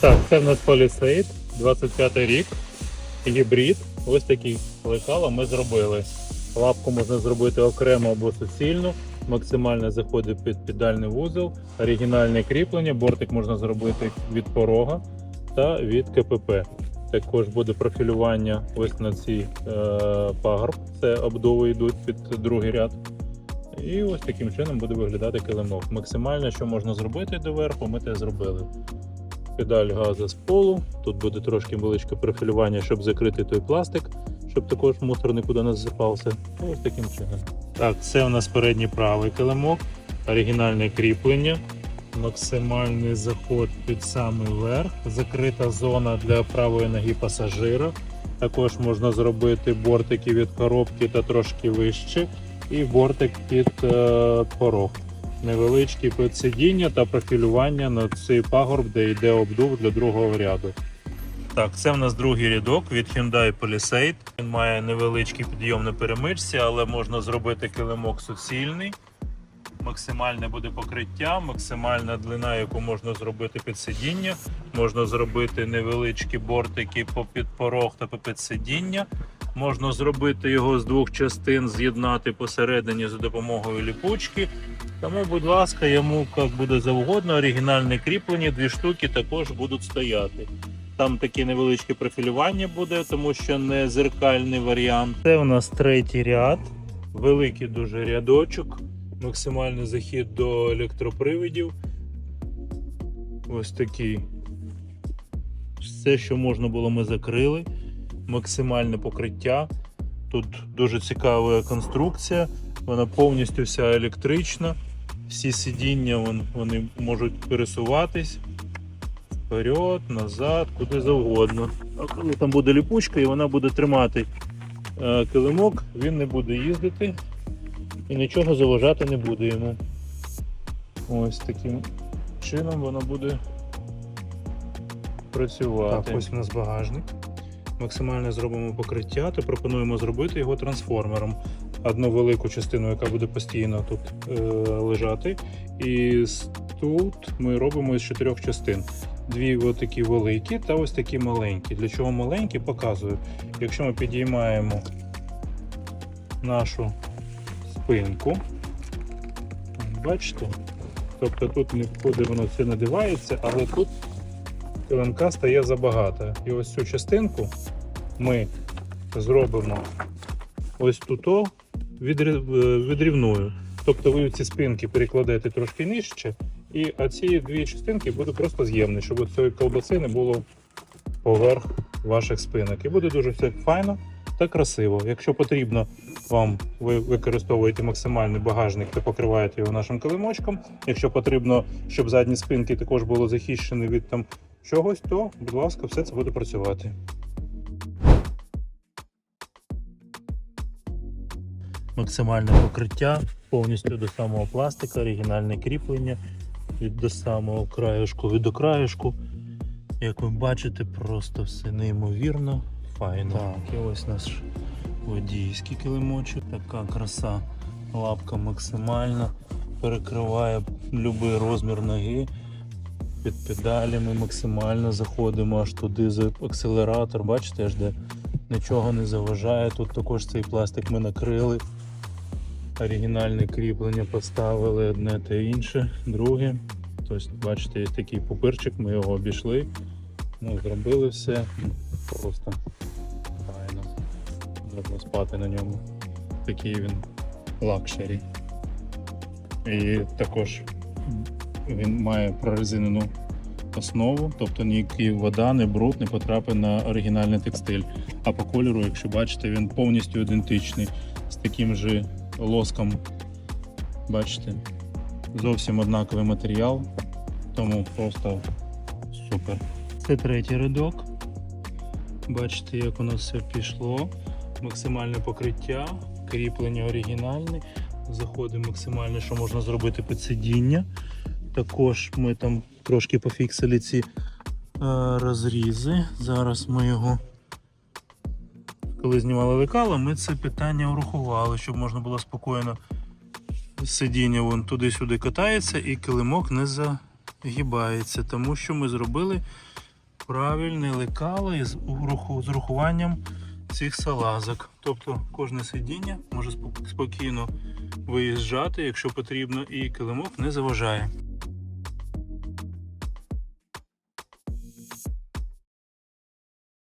Так, це в нас Palisade, 25 рік, гібрид. Ось такі лекала ми зробили. Лапку можна зробити окремо або суцільно. Максимально заходить під піддальний вузол, оригінальне кріплення, бортик можна зробити від порога та від КПП. Також буде профілювання ось на цій е, пагорб. Це обдови йдуть під другий ряд. І ось таким чином буде виглядати килимок. Максимально, що можна зробити доверху, ми те зробили. Педаль газу з полу. Тут буде трошки величке профілювання, щоб закрити той пластик, щоб також мусор нікуди не засипався. Ось таким чином. Так, це у нас передній правий килимок, оригінальне кріплення, максимальний заход під самий верх, закрита зона для правої ноги пасажира. Також можна зробити бортики від коробки та трошки вище, і бортик під е, порог. Невеличкі підсидіння та профілювання на цей пагорб, де йде обдув для другого ряду. Так, це в нас другий рядок від Hyundai Palisade. Він має невеличкий підйом на перемичці, але можна зробити килимок суцільний. Максимальне буде покриття, максимальна длина, яку можна зробити під сидіння. Можна зробити невеличкі бортики по під порог та під сидіння. Можна зробити його з двох частин, з'єднати посередині за допомогою ліпучки. Тому, будь ласка, йому як буде завгодно, оригінальне кріплення, дві штуки також будуть стояти. Там таке невеличке профілювання буде, тому що не зеркальний варіант. Це у нас третій ряд, великий дуже рядочок, максимальний захід до електропривідів. Ось такий. Все, що можна було, ми закрили. Максимальне покриття. Тут дуже цікава конструкція. Вона повністю вся електрична. Всі сидіння вон- вони можуть пересуватись вперед, назад, куди завгодно. Там буде ліпучка і вона буде тримати е, килимок, він не буде їздити і нічого заважати не буде йому. Ось таким чином воно буде працювати. Так, ось у нас багажник. Максимально зробимо покриття, то пропонуємо зробити його трансформером. Одну велику частину, яка буде постійно тут е, лежати. І тут ми робимо із чотирьох частин. Дві такі великі та ось такі маленькі. Для чого маленькі, показую. Якщо ми підіймаємо нашу спинку, бачите? Тобто тут нікуди воно все надивається, але тут килимка стає забагато. І ось цю частинку ми зробимо ось тут відрівною. Тобто ви ці спинки перекладете трошки нижче, і ці дві частинки будуть просто з'ємні, щоб цієї колбаси не було поверх ваших спинок. І буде дуже все файно та красиво. Якщо потрібно вам, ви використовуєте максимальний багажник та покриваєте його нашим килимочком. Якщо потрібно, щоб задні спинки також були захищені від там чогось, то, будь ласка, все це буде працювати. Максимальне покриття повністю до самого пластика, оригінальне кріплення від до самого краюшку від до краюшку. Як ви бачите, просто все неймовірно файно. Так, і ось наш водійський килимочок. Така краса. Лапка максимальна, перекриває будь-який розмір ноги. Під педалями максимально заходимо аж туди за акселератор. Бачите, аж де нічого не заважає. Тут також цей пластик ми накрили. Оригінальне кріплення поставили одне та інше, друге. Тобто, бачите, є такий пупирчик, ми його обійшли. Ну, зробили все. Просто файно. Можна спати на ньому. Такий він лакшері. І також він має прорезинену основу, тобто ніякі вода, не бруд не потрапить на оригінальний текстиль. А по кольору, якщо бачите, він повністю ідентичний з таким же лоском. Бачите, зовсім однаковий матеріал, тому просто супер. Це третій рядок. Бачите, як у нас все пішло. Максимальне покриття, кріплення оригінальне. Заходимо максимально, що можна зробити під сидіння. Також ми там трошки пофіксили ці е, розрізи. Зараз ми його, коли знімали лекала, ми це питання урахували, щоб можна було спокійно сидіння вон туди-сюди катається і килимок не загибається. Тому що ми зробили правильне лекало із урахуванням цих салазок. Тобто кожне сидіння може спокійно виїжджати, якщо потрібно, і килимок не заважає.